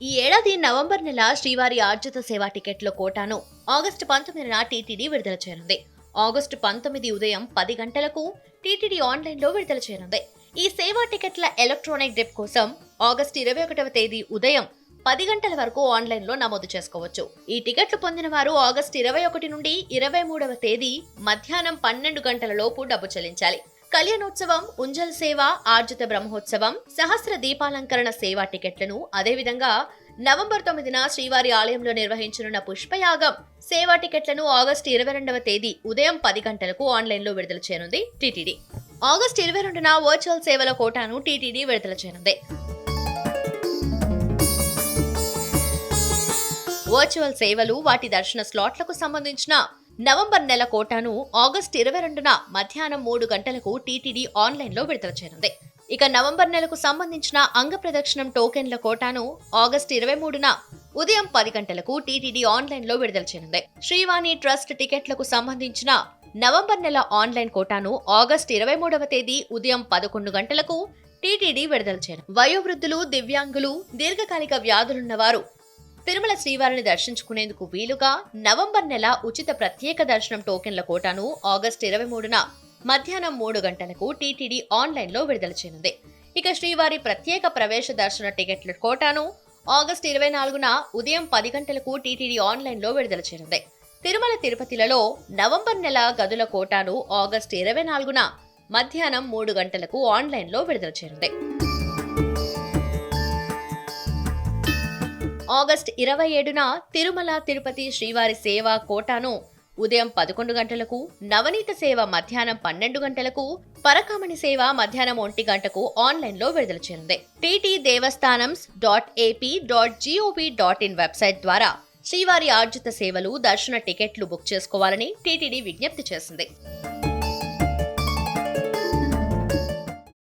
ఈ ఏడాది నవంబర్ నెల శ్రీవారి ఆర్జిత సేవా టికెట్ల కోటాను ఆగస్టు పంతొమ్మిదిన టీటీడీ విడుదల చేయనుంది. ఆగస్టు పంతొమ్మిది ఉదయం పది గంటలకు టీటీడీ ఆన్లైన్లో విడుదల చేయనుంది. ఈ సేవా టికెట్ల ఎలక్ట్రానిక్ డిప్ కోసం ఆగస్టు ఇరవై ఒకటవ తేదీ ఉదయం పది గంటల వరకు ఆన్లైన్లో నమోదు చేసుకోవచ్చు. ఈ టికెట్లు పొందిన వారు ఆగస్టు ఇరవై ఒకటి నుండి ఇరవై మూడవ తేదీ మధ్యాహ్నం పన్నెండు గంటల లోపు డబ్బు చెల్లించాలి. కళ్యాణోత్సవం ఉంజల్ సేవ ఆర్జిత బ్రహ్మోత్సవం సహస్ర దీపాలంకరణ సేవా టికెట్లను అదేవిధంగా నవంబర్ తొమ్మిదిన శ్రీవారి ఆలయంలో నిర్వహించనున్న పుష్పయాగం సేవా టికెట్లను ఆగస్టు ఇరవై రెండవ తేదీ ఉదయం పది గంటలకు ఆన్లైన్లో విడుదల చేయనుంది టీటీడీ. ఆగస్టు ఇరవై రెండున వర్చువల్ సేవల కోటాను టీటీడీ విడుదల చేయనుంది. వర్చువల్ సేవలు వాటి దర్శన స్లాట్లకు సంబంధించిన నవంబర్ నెల కోటాను ఆగస్టు ఇరవై రెండున మధ్యాహ్నం మూడు గంటలకు టీటీడీ ఆన్లైన్లో విడుదల చేయనుంది. ఇక నవంబర్ నెలకు సంబంధించిన అంగ ప్రదక్షిణం టోకెన్ల కోటాను ఆగస్టు ఇరవై మూడున ఉదయం పది గంటలకు టీటీడీ ఆన్లైన్లో విడుదల చేయనుంది. శ్రీవాణి ట్రస్ట్ టికెట్లకు సంబంధించిన నవంబర్ నెల ఆన్లైన్ కోటాను ఆగస్టు ఇరవై మూడవ తేదీ ఉదయం పదకొండు గంటలకు టీటీడీ విడుదల చేయను వయోవృద్ధులు దివ్యాంగులు దీర్ఘకాలిక వ్యాధులున్నవారు తిరుమల శ్రీవారిని దర్శించుకునేందుకు వీలుగా నవంబర్ నెల ఉచిత ప్రత్యేక దర్శనం టోకెన్ల కోటాను ఆగస్టు ఇరవై మూడున మధ్యాహ్నం మూడు గంటలకు టీటీడీ ఆన్లైన్లో విడుదల చేయనుంది. ఇక శ్రీవారి ప్రత్యేక ప్రవేశ దర్శన టికెట్ల కోటాను ఆగస్టు ఇరవై నాలుగున ఉదయం పది గంటలకు టీటీడీ ఆన్లైన్లో విడుదల చేయనుంది. తిరుమల తిరుపతిలలో నవంబర్ నెల గదుల కోటాను ఆగస్టు ఇరవై నాలుగున మధ్యాహ్నం మూడు గంటలకు ఆన్లైన్లో విడుదల చేయనుంది. ఆగస్ట్ ఇరవై ఏడున తిరుమల తిరుపతి శ్రీవారి సేవా కోటాను ఉదయం పదకొండు గంటలకు నవనీత సేవ మధ్యాహ్నం పన్నెండు గంటలకు పరకామణి సేవ మధ్యాహ్నం ఒంటి గంటకు ఆన్లైన్లో విడుదల చెందింది TT Devasthanams dot AP dot gov dot in website ద్వారా శ్రీవారి ఆర్జిత సేవలు దర్శన టికెట్లు బుక్ చేసుకోవాలని టీటీడీ విజ్ఞప్తి చేసింది.